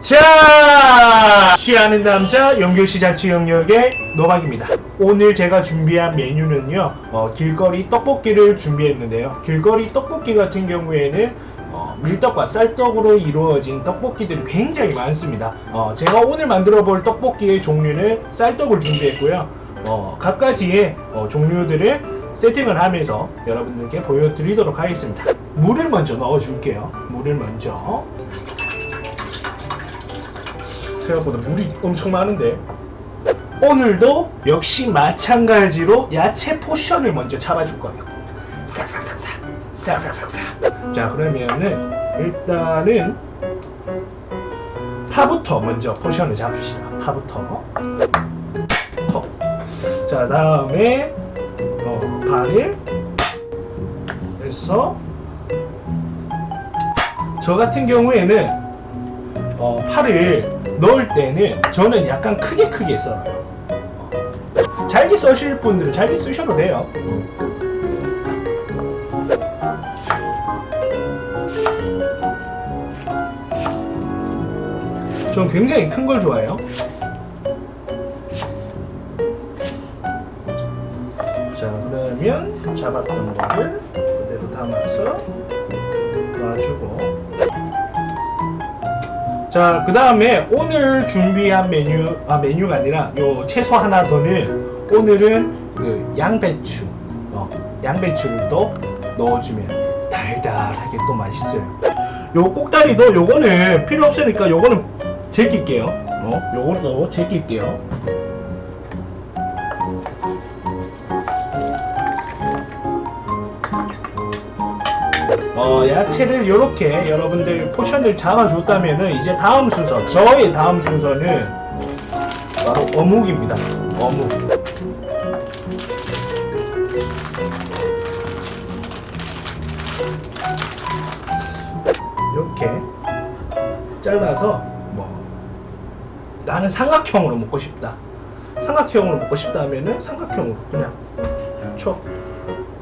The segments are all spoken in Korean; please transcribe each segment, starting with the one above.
자, 취하는 남자 연결시 자치 영역의 노박입니다. 오늘 제가 준비한 메뉴는요, 어, 길거리 떡볶이를 준비했는데요. 길거리 떡볶이 같은 경우에는 어, 밀떡과 쌀떡으로 이루어진 떡볶이들이 굉장히 많습니다. 어, 제가 오늘 만들어 볼 떡볶이의 종류는 쌀떡을 준비했고요. 어, 각가지의 어, 종류들을 세팅을 하면서 여러분들께 보여드리도록 하겠습니다. 물을 먼저 넣어줄게요. 물을 먼저. 생각보다 물이 엄청 많은데. 오늘도 역시 마찬가지로 야채 포션을 먼저 잡아줄 거예요. 싹싹싹싹. 싹싹싹싹. 자 그러면은 일단은 파부터 먼저 포션을 잡읍시다. 파부터. 터. 자 다음에 어, 반을 해서 저 같은 경우에는 어, 파를 넣을 때는 저는 약간 크게 크게. 어. 잘게 써실 분들은 잘게 쓰셔도 돼요. 전 굉장히 큰 걸 좋아해요. 자, 그러면 잡았던 거를 그대로 담아서 놔주고 자, 그 다음에 오늘 준비한 메뉴, 아, 메뉴가 아니라 요 채소 하나 더는 오늘은 그 양배추, 어, 양배추를 또 넣어주면 달달하게 또 맛있어요. 요 꼭다리도 요거는 필요 없으니까 요거는 제낄게요. 어, 요거도 제낄게요. 어, 야채를 이렇게 여러분들 포션을 잡아줬다면은 이제 다음 순서, 저의 다음 순서는 바로 어묵입니다. 어묵. 이렇게 잘라서 뭐 나는 삼각형으로 먹고 싶다. 삼각형으로 먹고 싶다 하면은 삼각형으로 그냥 쳐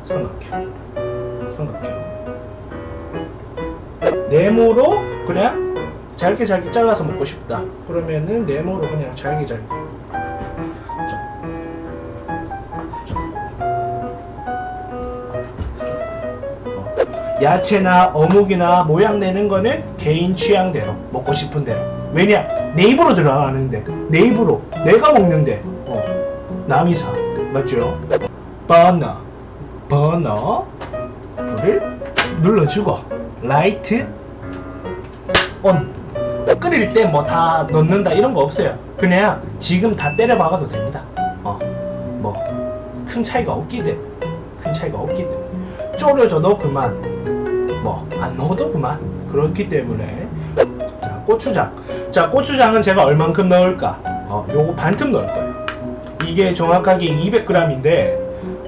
삼각형 삼각형 네모로 그냥 잘게 잘게 잘라서 먹고 싶다. 그러면은 네모로 그냥 잘게 잘게. 야채나 어묵이나 모양 내는 거는 개인 취향대로 먹고 싶은 대로. 왜냐 내 입으로 들어가는데 내 입으로 내가 먹는데 어. 남이 사 맞죠? 버너 버너 불을 눌러주고 라이트 온 끓일 때 뭐 다 넣는다 이런 거 없어요. 그냥 지금 다 때려 박아도 됩니다. 어 뭐 큰 차이가 없기 때문에 큰 차이가 없기 때문에. 졸여져도 그만 뭐 안 넣어도 그만. 그렇기 때문에. 자 고추장. 자 고추장은 제가 얼만큼 넣을까? 어 요거 반틈 넣을 거예요. 이게 정확하게 200g인데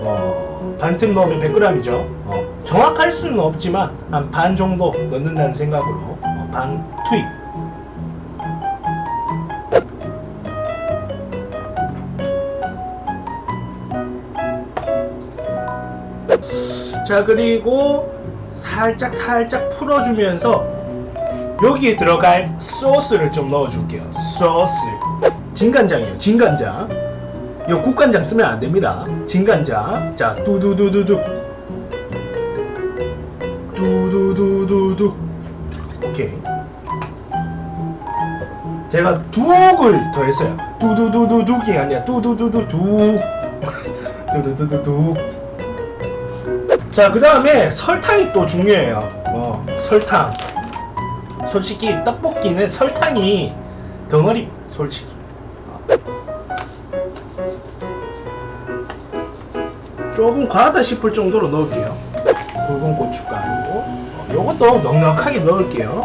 어, 반틈 넣으면 100g이죠. 어, 정확할 수는 없지만 한 반 정도 넣는다는 생각으로 어, 반 투입. 자 그리고 살짝 살짝 풀어주면서 여기에 들어갈 소스를 좀 넣어줄게요. 소스. 진간장이에요. 진간장. 이거 국간장 쓰면 안 됩니다. 진간장. 자, 두두두두두. 두두두두두. 오케이. 제가 두옥을 더했어요. 두두두두둑이 아니야. 두두두두두. 두두두두두. 자, 그 다음에 설탕이 또 중요해요. 어, 설탕. 솔직히 떡볶이는 설탕이 덩어리, 솔직히. 조금 과하다 싶을 정도로 넣을게요. 굵은 고춧가루. 어, 요것도 넉넉하게 넣을게요.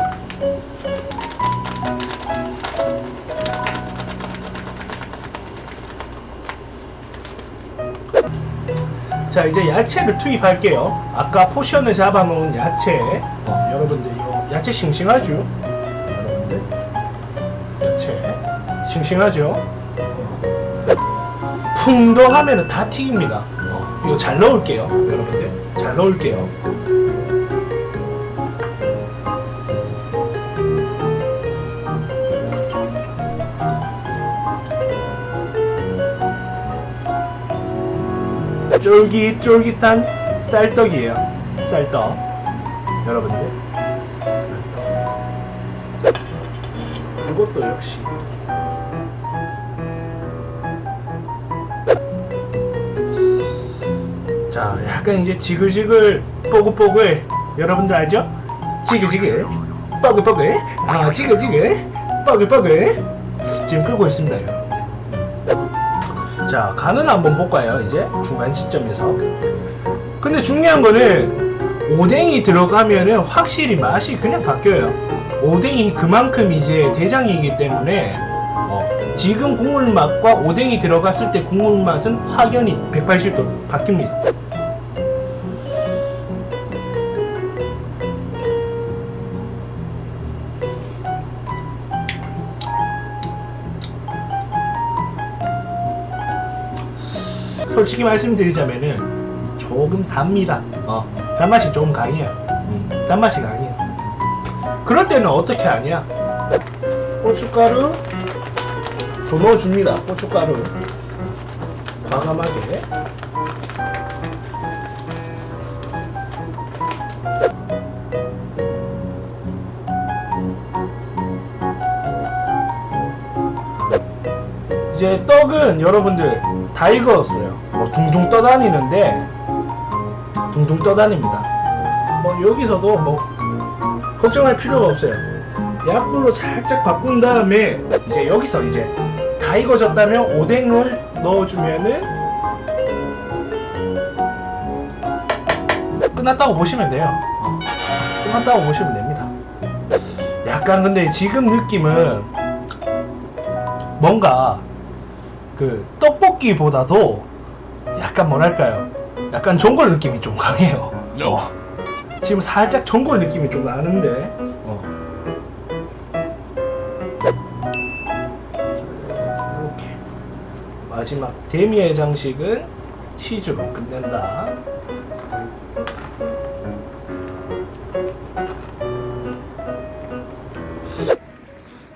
자 이제 야채를 투입할게요. 아까 포션을 잡아놓은 야채. 어, 여러분들 이거 야채 싱싱하죠? 여러분들 야채 싱싱하죠? 풍덩하면 다 튀깁니다. 어, 이거 잘 넣을게요, 여러분들. 잘 넣을게요. 쫄깃쫄깃한 쌀떡이에요. 쌀떡. 여러분들. 쌀떡. 이것도 역시. 자, 약간 이제 지글지글 뽀글뽀글 여러분들 알죠? 지글지글 뽀글뽀글 아 지글지글 뽀글뽀글 지금 끓고 있습니다 여러분들 자 간을 한번 볼까요 이제? 중간 시점에서. 근데 중요한 거는 오뎅이 들어가면은 확실히 맛이 그냥 바뀌어요. 오뎅이 그만큼 이제 대장이기 때문에 어, 지금 국물 맛과 오뎅이 들어갔을 때 국물 맛은 확연히 180도 바뀝니다 솔직히 말씀드리자면은 조금 답니다. 어, 단맛이 조금 강해요. 음, 단맛이 강해요. 그럴 때는 어떻게 하냐? 고춧가루 더 넣어줍니다. 고춧가루 과감하게. 이제 떡은 여러분들 다 익었어요. 뭐 둥둥 떠다니는데 둥둥 떠다닙니다. 뭐 여기서도 뭐 걱정할 필요가 없어요. 약불로 살짝 바꾼 다음에 이제 여기서 이제 다 익어졌다면 오뎅을 넣어주면은 끝났다고 보시면 돼요. 어, 끝났다고 보시면 됩니다. 약간 근데 지금 느낌은 뭔가 그 떡볶이보다도 약간 뭐랄까요? 약간 전골 느낌이 좀 강해요. 어. 지금 살짝 전골 느낌이 좀 나는데. 어. 이렇게 마지막 데미의 장식은 치즈로 끝낸다.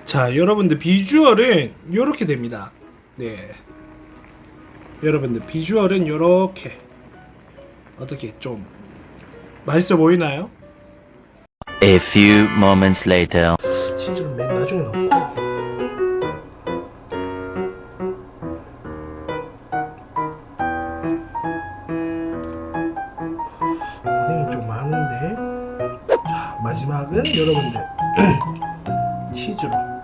자 여러분들 비주얼은 이렇게 됩니다 네. 여러분들 비주얼은 이렇게. 어떻게 좀 맛있어 보이나요? A few moments later. 치즈를 맨 나중에 넣고. 오뎅이 좀 많은데. 자 마지막은 여러분들 치즈로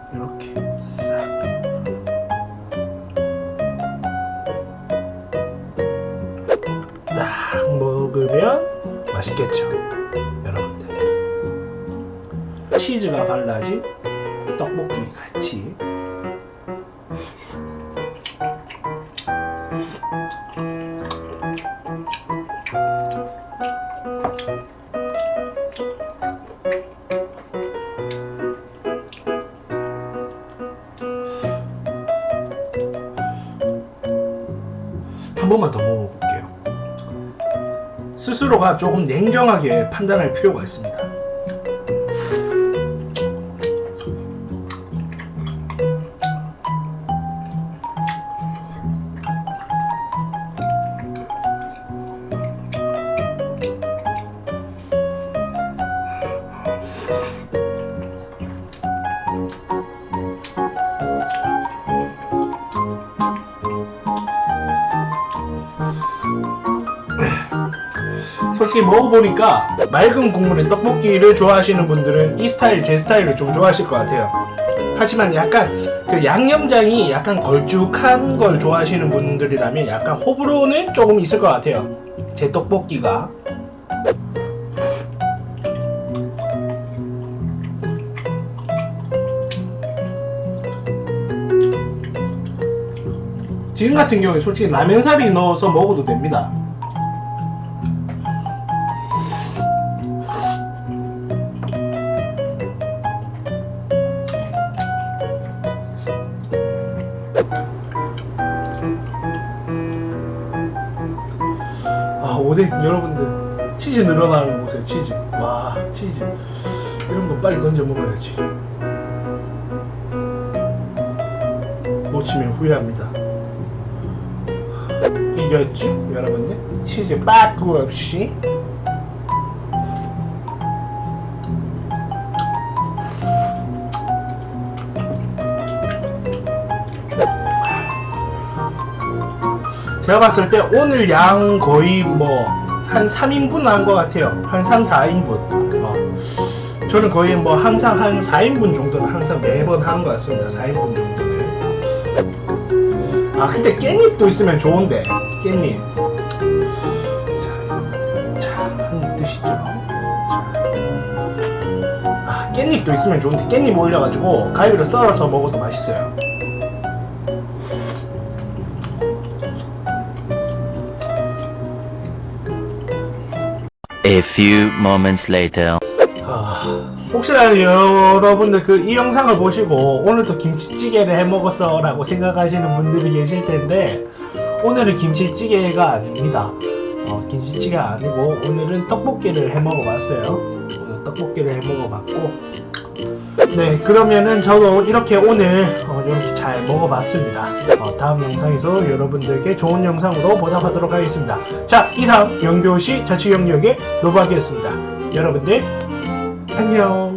먹으면 맛있겠죠 여러분들. 치즈가 발라진 떡볶이 같이 스스로가 조금 냉정하게 판단할 필요가 있습니다. 솔직히 먹어보니까 맑은 국물의 떡볶이를 좋아하시는 분들은 이 스타일 제 스타일을 좀 좋아하실 것 같아요. 하지만 약간 그 양념장이 약간 걸쭉한 걸 좋아하시는 분들이라면 약간 호불호는 조금 있을 것 같아요. 제 떡볶이가. 지금 같은 경우에 솔직히 라면사리 넣어서 먹어도 됩니다 아 오뎅 여러분들 치즈 늘어나는 거 보세요 치즈. 와 치즈. 이런 거 빨리 건져 먹어야지. 놓치면 후회합니다. 이겼죠 여러분들? 치즈 빠꾸 없이 제가 봤을 때 오늘 양 거의 뭐 한 3인분 한것 같아요. 한 3, 4인분. 어. 저는 거의 뭐 항상 한 4인분 정도는 항상 매번 하는 것 같습니다. 4인분 정도는. 아, 근데 깻잎도 있으면 좋은데. 깻잎. 자, 자, 한입 드시죠. 자. 아, 깻잎도 있으면 좋은데 깻잎 올려가지고 가위로 썰어서 먹어도 맛있어요. A few moments later. 아, 혹시나 여러분들 그 이 영상을 보시고 오늘도 김치찌개를 해 먹었어 라고 생각하시는 분들이 계실 텐데 오늘은 김치찌개가 아닙니다. 어, 김치찌개가 아니고 오늘은 떡볶이를 해 먹어봤어요. 오늘 떡볶이를 해 먹어봤고 네 그러면은 저도 이렇게 오늘 어, 이렇게 잘 먹어봤습니다. 어, 다음 영상에서 여러분들께 좋은 영상으로 보답하도록 하겠습니다. 자 이상 영교시 자치경력의 노박이었습니다. 여러분들 안녕.